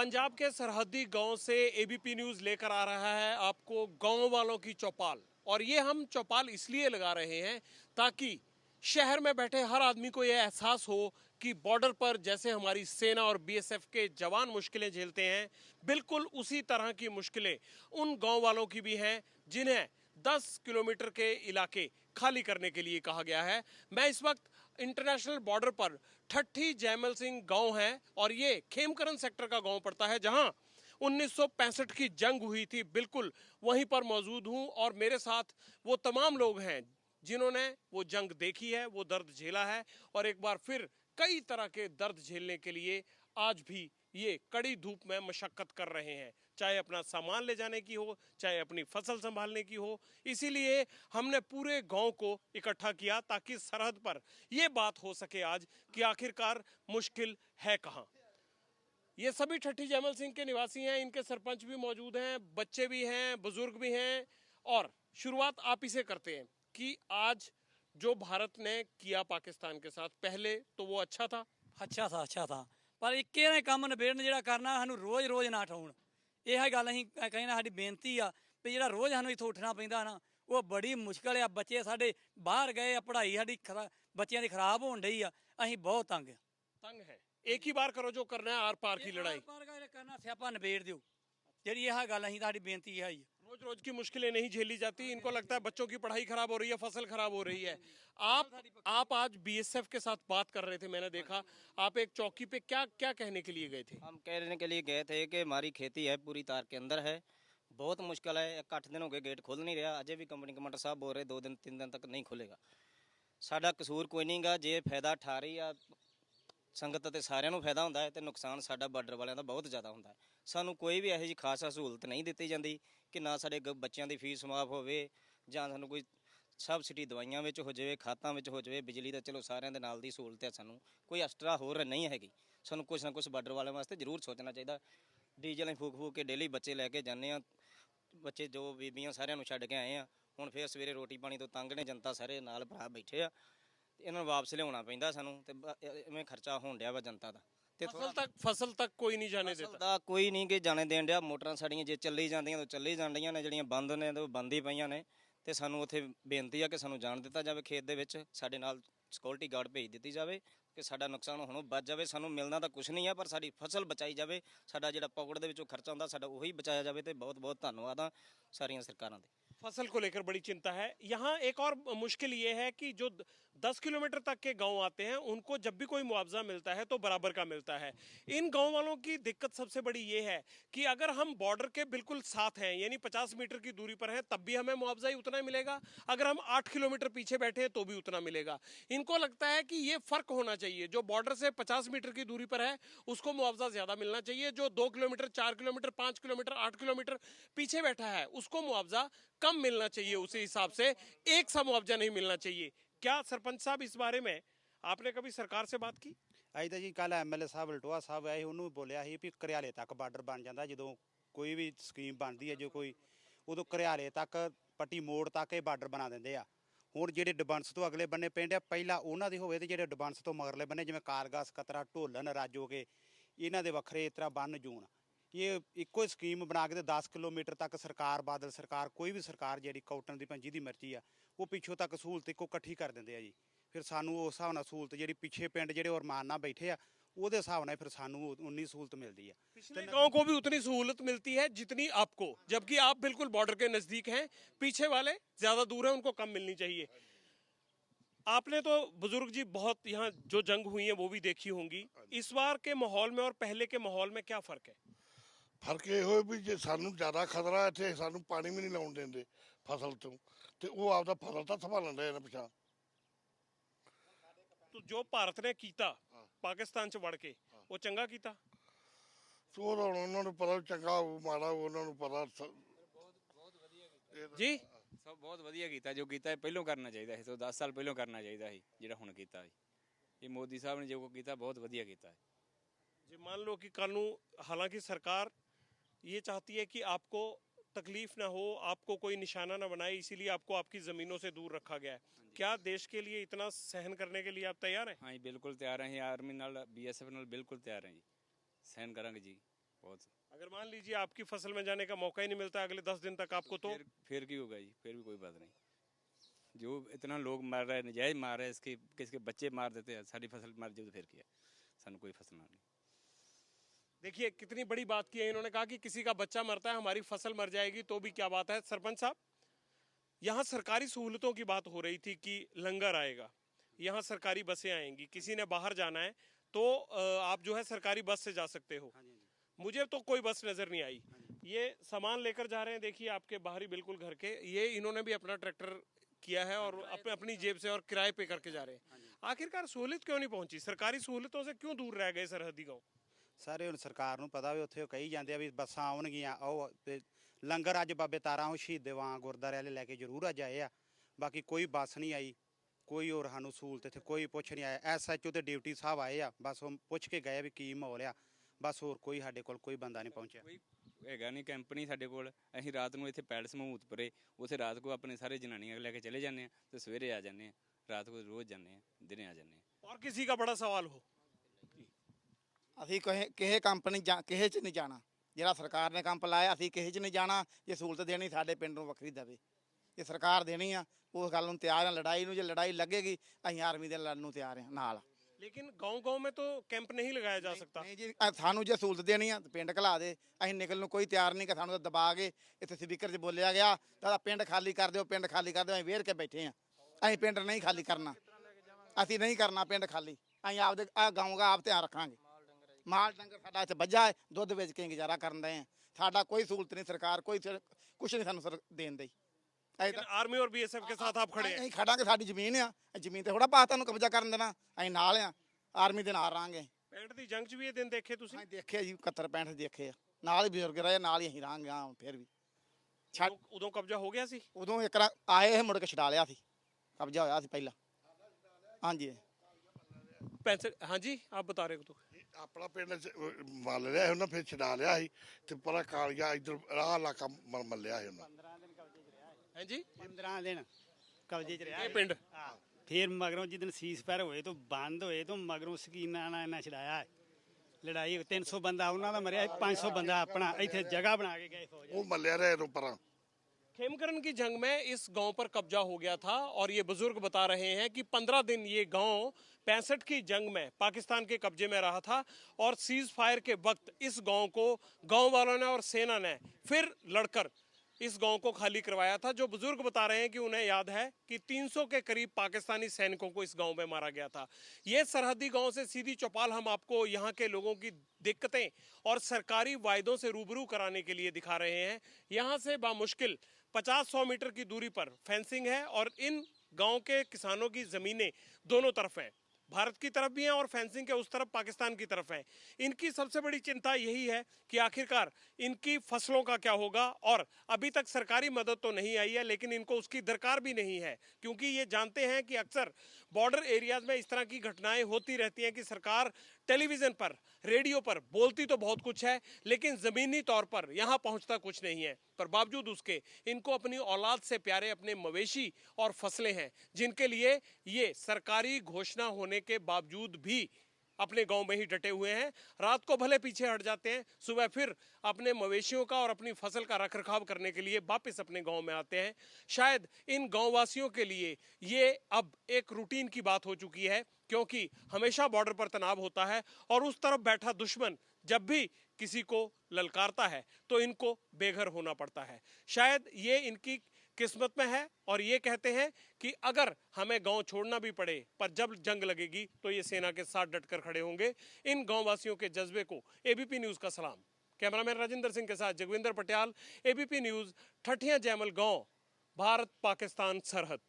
पंजाब के सरहदी गाँव से एबीपी न्यूज़ लेकर आ रहा है आपको गाँव वालों की चौपाल। और ये हम चौपाल इसलिए लगा रहे हैं ताकि शहर में बैठे हर आदमी को यह एहसास हो कि बॉर्डर पर जैसे हमारी सेना और बीएसएफ के जवान मुश्किलें झेलते हैं, बिल्कुल उसी तरह की मुश्किलें उन गाँव वालों की भी हैं जिन्हें 10 किलोमीटर के इलाके खाली करने के लिए कहा गया है। मैं इस वक्त इंटरनेशनल बॉर्डर पर ठट्ठी जयमल सिंह गाँव है और ये खेमकरन सेक्टर का गाँव पड़ता है, जहाँ 1965 की जंग हुई थी। बिल्कुल वहीं पर मौजूद हूँ और मेरे साथ वो तमाम लोग हैं जिन्होंने वो जंग देखी है, वो दर्द झेला है और एक बार फिर कई तरह के दर्द झेलने के लिए आज भी ये कड़ी धूप में मशक्कत कर रहे हैं। चाहे अपना सामान ले जाने की हो चाहे अपनी फसल संभालने की हो इसीलिए हमने पूरे गांव को इकट्ठा किया ताकि सरहद पर ये बात हो सके आज कि आखिरकार मुश्किल है कहाँ ये सभी ठट्ठी जयमल सिंह के निवासी हैं इनके सरपंच भी मौजूद हैं बच्चे भी हैं बुजुर्ग भी हैं और शुरुआत आप ही से करते हैं कि आज जो भारत ने किया पाकिस्तान के साथ पहले तो वो अच्छा था ਅੱਛਾ ਥਾ ਅੱਛਾ ਥਾ ਪਰ ਇੱਕੇ ਨੇ ਕੰਮ ਨਿਬੇੜਨ ਜਿਹੜਾ ਕਰਨਾ ਸਾਨੂੰ ਰੋਜ਼-ਰੋਜ਼ ਨਾ ਠਾਉਣ ਇਹ ਗੱਲ ਅਸੀਂ ਕਹਿੰਦੇ ਸਾਡੀ ਬੇਨਤੀ ਆ ਵੀ ਜਿਹੜਾ ਰੋਜ਼ ਸਾਨੂੰ ਇੱਥੋਂ ਉੱਠਣਾ ਪੈਂਦਾ ਨਾ ਉਹ ਬੜੀ ਮੁਸ਼ਕਲ ਆ। ਬੱਚੇ ਸਾਡੇ ਬਾਹਰ ਗਏ ਆ ਪੜ੍ਹਾਈ ਸਾਡੀ ਬੱਚਿਆਂ ਦੀ ਖਰਾਬ ਹੋਣ ਢਈ ਆ। ਅਸੀਂ ਬਹੁਤ ਤੰਗ ਆ। ਤੰਗ ਹੈ। ਇੱਕ ਹੀ ਵਾਰ ਕਰੋ ਜੋ ਕਰਨਾ ਆਰ ਪਾਰ ਕੀ ਲੜਾਈ। ਆਰ ਪਾਰ ਕਰਨਾ ਸਿਆਪਾ ਨਿਬੇੜ ਦਿਓ। ਜਿਹੜੀ ਇਹ ਗੱਲ ਅਸੀਂ ਸਾਡੀ ਬੇਨਤੀ ਹੈ ਜੀ रोज रोज की मुश्किलें नहीं झेली जाती इनको लगता है बच्चों की पढ़ाई खराब हो रही है फसल खराब हो रही है आप आप आज बीएसएफ के साथ बात कर रहे थे मैंने देखा आप एक चौकी पे क्या क्या कहने के लिए गए थे हम कहने के लिए गए थे कि हमारी खेती है पूरी तार के अंदर है बहुत मुश्किल है एक आठ दिन हो गए गेट खुल नहीं रहा अजय भी कंपनी कमांडर साहब बोल रहे दो दिन तीन दिन तक नहीं खुलेगा ਸਾਡਾ ਕਸੂਰ ਕੋਈ ਨਹੀਂਗਾ ਜੇ ਫਾਇਦਾ ਠਾ ਰਹੀ ਆ ਸੰਗਤ ਤੇ ਸਾਰਿਆਂ ਨੂੰ ਫਾਇਦਾ ਹੁੰਦਾ ਹੈ ਤੇ ਨੁਕਸਾਨ ਸਾਡਾ ਬਾਰਡਰ ਵਾਲਿਆਂ ਦਾ ਬਹੁਤ ਜ਼ਿਆਦਾ ਹੁੰਦਾ ਹੈ ਸਾਨੂੰ ਕੋਈ ਵੀ ਇਹੋ ਜਿਹੀ ਖਾਸ ਸਹੂਲਤ ਨਹੀਂ ਦਿੱਤੀ ਜਾਂਦੀ ਕਿ ਨਾ ਸਾਡੇ ਗ- ਬੱਚਿਆਂ ਦੀ ਫੀਸ ਮਾਫ ਹੋਵੇ ਜਾਂ ਸਾਨੂੰ ਕੋਈ ਸਬਸਿਡੀ ਦਵਾਈਆਂ ਵਿੱਚ ਹੋ ਜਾਵੇ, ਖਾਤਾਂ ਵਿੱਚ ਹੋ ਜਾਵੇ, ਬਿਜਲੀ ਦਾ ਚਲੋ ਸਾਰਿਆਂ ਦੇ ਨਾਲ ਦੀ ਸਹੂਲਤ ਹੈ ਸਾਨੂੰ, ਕੋਈ ਐਕਸਟਰਾ ਹੋਰ ਨਹੀਂ ਹੈਗੀ। ਸਾਨੂੰ ਕੁਛ ਨਾ ਕੁਛ ਬਾਰਡਰ ਵਾਲਿਆਂ ਵਾਸਤੇ ਜ਼ਰੂਰ ਸੋਚਣਾ ਚਾਹੀਦਾ। ਡੀਜ਼ਲ ਅਸੀਂ ਫੂਕ ਫੂਕ ਕੇ ਡੇਲੀ ਬੱਚੇ ਲੈ ਕੇ ਜਾਂਦੇ ਆ, ਬੱਚੇ ਜੋ ਬੀਬੀਆਂ ਸਾਰਿਆਂ ਨੂੰ ਛੱਡ ਕੇ ਆਏ ਆ, ਹੁਣ ਫੇਰ ਸਵੇਰੇ ਰੋਟੀ ਪਾਣੀ ਤੋਂ ਤੰਗ ਨੇ, ਜਨਤਾ ਸਾਰੇ ਨਾਲ ਭਰਾ ਬੈਠੇ ਆ, ਤੇ ਇਹਨਾਂ ਨੂੰ ਵਾਪਸ ਲਿਆਉਣਾ ਪੈਂਦਾ ਸਾਨੂੰ, ਤੇ ਬ- ਐਵੇਂ ਖਰਚਾ ਹੋਣ ਡਿਆ ਵਾ ਜਨਤਾ ਦਾ। ਤੇ फसल तक फसल तक कोई नहीं जाने ਫਸਲ देता ਦਾ ਕੋਈ ਨਹੀਂ ਕਿ ਜਾਣੇ ਦੇਣ ਡਿਆ ਮੋਟਰਾਂ ਸਾਡੀਆਂ ਜੇ ਚੱਲੀ ਜਾਂਦੀਆਂ ਤਾਂ ਚੱਲੀ ਜਾਂਦੀਆਂ ਨੇ ਜਿਹੜੀਆਂ ਬੰਦ ਨੇ ਤੇ ਉਹ ਬੰਦ ਹੀ ਪਈਆਂ ਨੇ ਤੇ ਸਾਨੂੰ ਉੱਥੇ ਬੇਨਤੀ ਆ ਕਿ ਸਾਨੂੰ ਜਾਣ ਦਿੱਤਾ ਜਾਵੇ ਖੇਤ ਦੇ ਵਿੱਚ ਸਾਡੇ ਨਾਲ ਸਿਕਿਉਰਿਟੀ ਗਾਰਡ ਭੇਜ ਦਿੱਤੀ ਜਾਵੇ ਕਿ ਸਾਡਾ ਨੁਕਸਾਨ ਹੁਣ ਬਚ ਜਾਵੇ ਸਾਨੂੰ ਮਿਲਣਾ ਤਾਂ ਕੁਝ ਨਹੀਂ ਆ ਪਰ ਸਾਡੀ ਫਸਲ ਬਚਾਈ ਜਾਵੇ ਸਾਡਾ ਜਿਹੜਾ ਪਾਕਟ ਦੇ ਵਿੱਚੋਂ ਖਰਚਾ ਹੁੰਦਾ ਸਾਡਾ ਉਹੀ ਬਚਾਇਆ ਜਾਵੇ ਤੇ ਬਹੁਤ ਬਹੁਤ ਧੰਨਵਾਦ ਆ ਸਾਰੀਆਂ ਸਰਕਾਰਾਂ ਦੇ फसल को लेकर बड़ी चिंता है यहाँ एक और मुश्किल ये है कि जो दस किलोमीटर तक के गाँव आते हैं, उनको जब भी कोई मुआवजा मिलता है तो बराबर का मिलता है। इन गाँव वालों की दिक्कत सबसे बड़ी ये है कि अगर हम बॉर्डर के बिल्कुल साथ हैं, यानी पचास मीटर की दूरी पर हैं, तब भी हमें मुआवजा ही उतना ही मिलेगा। अगर हम आठ किलोमीटर पीछे बैठे हैं तो भी उतना मिलेगा। इनको लगता है कि ये फ़र्क होना चाहिए। जो बॉर्डर से पचास मीटर की दूरी पर है, उसको मुआवजा ज़्यादा मिलना चाहिए। जो दो किलोमीटर, चार किलोमीटर, पाँच किलोमीटर, आठ किलोमीटर पीछे बैठा है, उसको मुआवजा कम मिलना चाहिए। उसी हिसाब से एक सा मुआवजा नहीं मिलना चाहिए। क्या सरपंच साहब इस बारे में आपने कभी सरकार से बात की ਅਸੀਂ ਤਾਂ ਜੀ ਕੱਲ ਐਮਐਲਏ ਸਾਹਿਬ ਲਟੋਆ ਸਾਹਿਬ ਆਏ ਸੀ, ਉਹਨੂੰ ਵੀ ਬੋਲਿਆ ਸੀ ਵੀ ਕਰਿਆਲੇ ਤੱਕ ਬਾਰਡਰ ਬਣ ਜਾਂਦਾ ਜਦੋਂ ਕੋਈ ਵੀ ਸਕੀਮ ਬਣਦੀ ਹੈ ਜੋ ਕੋਈ ਉਦੋਂ ਕਰਿਆਲੇ ਤੱਕ ਪੱਟੀ ਮੋੜ ਤੱਕ ਇਹ ਬਾਰਡਰ ਬਣਾ ਦਿੰਦੇ ਆ ਹੁਣ ਜਿਹੜੇ ਡਿਬੰਸ ਤੋਂ ਅਗਲੇ ਬੰਨੇ ਪਿੰਡ ਆ ਪਹਿਲਾਂ ਉਹਨਾਂ ਦੇ ਹੋਵੇ ਤੇ ਜਿਹੜੇ ਡਿਬੰਸ ਤੋਂ ਮਗਰਲੇ ਬੰਨੇ ਜਿਵੇਂ ਕਾਰਗਾਸ ਕਤਰਾ ਢੋਲਨ ਰਾਜੋਗੇ ਇਹਨਾਂ ਦੇ ਵੱਖਰੇ ਇਸ ਤਰ੍ਹਾਂ ਬੰਨ ਜੂਣ ਇਹ ਇੱਕੋ ਹੀ ਸਕੀਮ ਬਣਾ ਕੇ ਤੇ 10 ਕਿਲੋਮੀਟਰ ਤੱਕ ਸਰਕਾਰ ਬਾਦਲ ਸਰਕਾਰ ਕੋਈ ਵੀ ਸਰਕਾਰ ਜਿਹੜੀ ਕੌਟਨ ਦੀ ਪੰਜੀ ਦੀ ਮਰਜ਼ੀ ਆ ਉਹ ਪਿੱਛੋਂ ਤੱਕ ਸਹੂਲਤ ਇੱਕੋ ਇਕੱਠੀ ਕਰ ਦਿੰਦੇ ਆ ਜੀ ਫਿਰ ਸਾਨੂੰ ਉਸ ਹਿਸਾਬ ਨਾਲ ਸਹੂਲਤ ਜਿਹੜੀ ਪਿੱਛੇ ਪਿੰਡ ਜਿਹੜੇ ਔਰਮਾਨ ਨਾਲ ਬੈਠੇ ਆ ਉਹਦੇ ਹਿਸਾਬ ਨਾਲ ਫਿਰ ਸਾਨੂੰ ਉਨੀ ਸਹੂਲਤ ਮਿਲਦੀ ਆ पिछले गांव को भी उतनी सहूलत मिलती है जितनी आपको जबकि आप बिल्कुल बॉर्डर के नजदीक हैं पीछे वाले ज्यादा दूर हैं उनको कम मिलनी चाहिए आपने तो बुजुर्ग जी बहुत यहाँ जो जंग हुई है वो भी देखी होंगी इस बार के माहौल में और पहले के माहौल में क्या फर्क है ਫ਼ਰਕ ਇਹ ਹੋਇਆ ਵੀ ਜੇ ਸਾਨੂੰ ਜ਼ਿਆਦਾ ਖਤਰਾ ਇੱਥੇ ਸਾਨੂੰ ਪਾਣੀ ਵੀ ਨਹੀਂ ਲਾਉਣ ਦਿੰਦੇ ਫਸਲ ਤੋਂ ਤੇ ਉਹ ਆਪਦਾ ਫਸਲ ਤਾਂ ਸੰਭਾਲਣ ਰਹੇ ਨੇ ਪਿਛਾ ਤੋ ਜੋ ਭਾਰਤ ਨੇ ਕੀਤਾ ਪਾਕਿਸਤਾਨ ਚ ਵੜ ਕੇ ਉਹ ਚੰਗਾ ਕੀਤਾ? ਸੋ ਉਹਨਾਂ ਨੂੰ ਪਤਾ ਚੰਗਾ ਮਾੜਾ ਉਹਨਾਂ ਨੂੰ ਪਤਾ ਸ- ਜੀ? ਸਭ ਬਹੁਤ ਵਧੀਆ ਕੀਤਾ ਜੋ ਕੀਤਾ ਇਹ ਪਹਿਲਾਂ ਕਰਨਾ ਚਾਹੀਦਾ ਸੀ ਸੋ 10 ਸਾਲ ਪਹਿਲਾਂ ਕਰਨਾ ਚਾਹੀਦਾ ਸੀ ਜਿਹੜਾ ਹੁਣ ਕੀਤਾ ਸੀ। ਇਹ ਮੋਦੀ ਸਾਹਿਬ ਨੇ ਜੋ ਕੀਤਾ ਬਹੁਤ ਵਧੀਆ ਕੀਤਾ। ਜੇ ਮੰਨ ਲਓ ਕਿ ਕੱਲ ਹਾਲਾਂਕਿ ਸਰਕਾਰ ये चाहती है कि आपको तकलीफ़ ना हो आपको कोई निशाना ना बनाए इसीलिए आपको आपकी ज़मीनों से दूर रखा गया है। हाँ क्या देश के लिए इतना सहन करने के लिए आप तैयार हैं? हाँ जी बिल्कुल तैयार हैं। आर्मी नाल बी एस एफ़ बिल्कुल तैयार हैं जी। सहन करेंगे जी बहुत। अगर मान लीजिए आपकी फ़सल में जाने का मौका ही नहीं मिलता अगले दस दिन तक आपको तो फिर, क्यों होगा जी? फिर भी कोई बात नहीं। जो इतना लोग मार रहे हैं नजायज मार रहे हैं इसके किसके बच्चे मार देते हैं सारी फ़सल मार जो फिर किया सू कोई फ़सल नहीं देखिए कितनी बड़ी बात की है इन्होंने कहा कि किसी का बच्चा मरता है हमारी फ़सल मर जाएगी तो भी क्या बात है? सरपंच साहब यहाँ सरकारी सहूलतों की बात हो रही थी कि लंगर आएगा यहाँ सरकारी बसें आएँगी किसी ने बाहर जाना है तो आप जो है सरकारी बस से जा सकते हो। मुझे तो कोई बस नज़र नहीं आई। ये सामान लेकर जा रहे हैं देखिए आपके बाहरी बिल्कुल घर के ये इन्होंने भी अपना ट्रैक्टर किया है और अपने अपनी जेब से और किराए पे करके जा रहे हैं। आखिरकार सहूलत क्यों नहीं पहुँची? सरकारी सहूलतों से क्यों दूर रह गए सरहदी गाँव? ਸਾਰੇ ਹੁਣ ਸਰਕਾਰ ਨੂੰ ਪਤਾ ਵੀ ਉੱਥੇ ਉਹ ਕਹੀ ਜਾਂਦੇ ਆ ਵੀ ਬੱਸਾਂ ਆਉਣਗੀਆਂ ਉਹ ਤੇ ਲੰਗਰ ਅੱਜ ਬਾਬੇ ਤਾਰਾਂ ਉਹ ਸ਼ਹੀਦ ਦੇ ਵਾਂ ਗੁਰਦਾਰੇ ਵਾਲੇ ਲੈ ਕੇ ਜ਼ਰੂਰ ਅੱਜ ਆਏ ਆ ਬਾਕੀ ਕੋਈ ਬੱਸ ਨਹੀਂ ਆਈ ਕੋਈ ਹੋਰ ਸਾਨੂੰ ਸਹੂਲਤ ਇੱਥੇ ਕੋਈ ਪੁੱਛ ਨਹੀਂ ਆਇਆ ਐਸਐਚਓ ਤੇ ਡਿਊਟੀ ਸਾਹਿਬ ਆਏ ਆ ਬਸ ਉਹ ਪੁੱਛ ਕੇ ਗਏ ਵੀ ਕੀ ਮਾਹੌਲ ਆ ਬਸ ਹੋਰ ਕੋਈ ਸਾਡੇ ਕੋਲ ਕੋਈ ਬੰਦਾ ਨਹੀਂ ਪਹੁੰਚਿਆ ਕੋਈ ਹੈਗਾ ਨਹੀਂ ਕੰਪਨੀ ਸਾਡੇ ਕੋਲ ਅਸੀਂ ਰਾਤ ਨੂੰ ਇੱਥੇ ਪੈਲਸ ਮਹੂਤਪੁਰੇ ਉਥੇ ਰਾਤ ਕੋ ਆਪਣੇ ਸਾਰੇ ਜਨਾਨੀਆਂ ਲੈ ਕੇ ਚਲੇ ਜਾਂਦੇ ਆ ਤੇ ਸਵੇਰੇ ਆ ਜਾਂਦੇ ਆ ਰਾਤ ਕੋ ਰੋਜ਼ ਜਾਂਦੇ ਆ ਦਿਨੇ ਆ ਜਾਂਦੇ ਆ और किसी का बड़ा सवाल हो ਅਸੀਂ ਕਿਸੇ ਕਿਸੇ ਕੰਪਨੀ ਜਾਂ ਕਿਸੇ 'ਚ ਨਹੀਂ ਜਾਣਾ ਜਿਹੜਾ ਸਰਕਾਰ ਨੇ ਕੰਪ ਲਾਇਆ ਅਸੀਂ ਕਿਸੇ 'ਚ ਨਹੀਂ ਜਾਣਾ ਜੇ ਸਹੂਲਤ ਦੇਣੀ ਸਾਡੇ ਪਿੰਡ ਨੂੰ ਵੱਖਰੀ ਦੇਵੇ ਜੇ ਸਰਕਾਰ ਦੇਣੀ ਆ ਉਸ ਗੱਲ ਨੂੰ ਤਿਆਰ ਆ ਲੜਾਈ ਨੂੰ ਜੇ ਲੜਾਈ ਲੱਗੇਗੀ ਅਸੀਂ ਆਰਮੀ ਦੇ ਲੜਨ ਨੂੰ ਤਿਆਰ ਆ ਨਾਲ लेकिन गांव गांव में तो कैंप नहीं लगाया जा सकता ਨਹੀਂ ਜੀ ਅ, ਸਾਨੂੰ ਜੇ ਸਹੂਲਤ ਦੇਣੀ ਆ ਤਾਂ ਪਿੰਡ ਘਲਾ ਦੇ ਅਸੀਂ ਨਿਕਲਣ ਨੂੰ ਕੋਈ ਤਿਆਰ ਨਹੀਂ ਕਿ ਸਾਨੂੰ ਤਾਂ ਦਬਾ ਕੇ ਇੱਥੇ ਸਪੀਕਰ 'ਚ ਬੋਲਿਆ ਗਿਆ ਤਾਂ ਪਿੰਡ ਖਾਲੀ ਕਰ ਦਿਓ ਪਿੰਡ ਖਾਲੀ ਕਰ ਦਿਓ ਅਸੀਂ ਵੇਰ ਕੇ ਬੈਠੇ ਆ ਅਸੀਂ ਪਿੰਡ ਨਹੀਂ ਖਾਲੀ ਕਰਨਾ ਅਸੀਂ ਨਹੀਂ ਕਰਨਾ ਪਿੰਡ ਖਾਲੀ ਅਸੀਂ ਆਪਦੇ ਆ ਗਾਉਂ ਦਾ ਆਪ ਧਿਆਨ ਰੱਖਾਂਗੇ ਮਾਲ ਡੰਗਰ ਸਾਡਾ ਇੱਥੇ ਵੱਜਾ ਹੈ ਦੁੱਧ ਵੇਚ ਕੇ ਗੁਜ਼ਾਰਾ ਕਰਨ ਦੇ ਆ ਸਾਡਾ ਕੋਈ ਸਹੂਲਤ ਨਹੀਂ ਸਰਕਾਰ ਕੋਈ ਕੁਝ ਨਹੀਂ ਸਾਨੂੰ ਸਰ ਦੇਣ ਦੇ ਅਸੀਂ लेकिन आर्मी और बीएसएफ के साथ आप खड़े हैं ਅਸੀਂ ਖੜਾਂਗੇ ਸਾਡੀ ਜ਼ਮੀਨ ਆ ਇਹ ਜ਼ਮੀਨ ਤੇ ਥੋੜਾ ਬਾਤ ਤੁਹਾਨੂੰ ਕਬਜ਼ਾ ਕਰਨ ਦੇਣਾ ਅਸੀਂ ਨਾਲ ਆ ਆਰਮੀ ਦੇ ਨਾਲ ਰਹਾਂਗੇ पैंट दी जंग च भी ये दिन देखे तुसी ਅਸੀਂ ਦੇਖਿਆ ਜੀ 71 65 ਦੇਖੇ ਆ ਨਾਲ ਹੀ ਬਜ਼ੁਰਗ ਰਹੇ ਨਾਲ ਹੀ ਅਸੀਂ ਰਹਾਂਗੇ ਹਾਂ ਫਿਰ ਵੀ ਛੱਡ उदों- उदों कब्जा हो गया सी ਉਦੋਂ ਇੱਕ ਰਾ ਆਏ ਇਹ ਮੁੜ ਕੇ ਛਡਾ ਲਿਆ ਸੀ ਕਬਜ਼ਾ ਹੋਇਆ ਸੀ ਪਹਿਲਾਂ ਹਾਂਜੀ पैंसठ हाँ जी आप बता रहे हो तो ਆਪਣਾ ਪਿੰਡ ਚ, ਅਹ, ਮੱਲ ਲਿਆ ਸੀ ਉਹਨਾਂ ਫਿਰ ਛਡਾ ਲਿਆ ਸੀ ਤੇ ਪਰਾ ਕਾਲੀਆ ਇਧਰ ਆਹ ਇਲਾਕਾ ਮ- ਮੱਲਿਆ ਸੀ ਉਹਨਾਂ हैं जी 15 ਦਿਨ ਕਬਜ਼ੇ 'ਚ ਰਿਹਾ ये पिंड ਹਾਂ ਫਿਰ ਮਗਰੋਂ ਜਿੱਦਨ ਸੀਸ ਪੈਰ ਹੋਏ ਤੋਂ ਬੰਦ ਹੋਏ ਤੋਂ ਮਗਰੋਂ ਸਕੀਨਾਂ ਨਾਲ ਇਹਨਾਂ ਛਡਾਇਆ ਹੈ। ਲੜਾਈ 300 ਬੰਦਾ ਉਹਨਾਂ ਦਾ ਮਰਿਆ 500 ਬੰਦਾ ਆਪਣਾ ਇੱਥੇ ਜਗ੍ਹਾ ਬਣਾ ਕੇ ਗਏ ਫੌਜ ਉਹ ਮੱਲਿਆ ਰਹੇ ਤੋਂ ਪਰਾਂ खेमकरण की जंग में इस गांव पर कब्जा हो गया था और ये बुजुर्ग बता रहे हैं कि पंद्रह दिन ये गांव पैंसठ की जंग में पाकिस्तान के कब्जे में रहा था और सीज फायर के वक्त इस गाँव को, गाँव वालों ने और सेना ने फिर लड़कर इस गाँव को खाली करवाया था, जो बुज़ुर्ग बता रहे हैं कि उन्हें याद है कि 300 के करीब पाकिस्तानी सैनिकों को इस गाँव में मारा गया था। ये सरहदी गाँव से सीधी चौपाल हम आपको यहाँ के लोगों की दिक्कतें और सरकारी वायदों से रूबरू कराने के लिए दिखा रहे हैं। यहाँ से बामुश्किल 50-100 मीटर की दूरी पर फेंसिंग है और इन गाँव के किसानों की जमीनें दोनों तरफ़ हैं। भारत की तरफ़ भी हैं और फेंसिंग के उस तरफ़ पाकिस्तान की तरफ़ हैं। इनकी सबसे बड़ी चिंता यही है कि आखिरकार इनकी फ़सलों का क्या होगा और अभी तक सरकारी मदद तो नहीं आई है, लेकिन इनको उसकी दरकार भी नहीं है, क्योंकि ये जानते हैं कि अक्सर बॉर्डर एरियाज़ में इस तरह की घटनाएँ होती रहती हैं कि सरकार टेलीविज़न पर, रेडियो पर बोलती तो बहुत कुछ है, लेकिन जमीनी तौर पर यहाँ पहुँचता कुछ नहीं है। पर बावजूद उसके, इनको अपनी औलाद से प्यारे अपने मवेशी और फ़सलें हैं, जिनके लिए ये सरकारी घोषणा होने के बावजूद भी अपने गाँव में ही डटे हुए हैं। रात को भले पीछे हट जाते हैं, सुबह फिर अपने मवेशियों का और अपनी फ़सल का रखरखाव करने के लिए वापस अपने गाँव में आते हैं। शायद इन गाँव वासियों के लिए ये अब एक रूटीन की बात हो चुकी है, क्योंकि हमेशा बॉर्डर पर तनाव होता है और उस तरफ़ बैठा दुश्मन जब भी किसी को ललकारता है तो इनको बेघर होना पड़ता है। शायद ये इनकी किस्मत में है और ये कहते हैं कि अगर हमें गाँव छोड़ना भी पड़े, पर जब जंग लगेगी तो ये सेना के साथ डटकर खड़े होंगे। इन गाँव वासियों के जज्बे को एबीपी न्यूज़ का सलाम। कैमरामैन राजेंद्र सिंह के साथ जगविंदर पटियाल एबीपी न्यूज़ ठठिया जैमल गाँव भारत पाकिस्तान सरहद।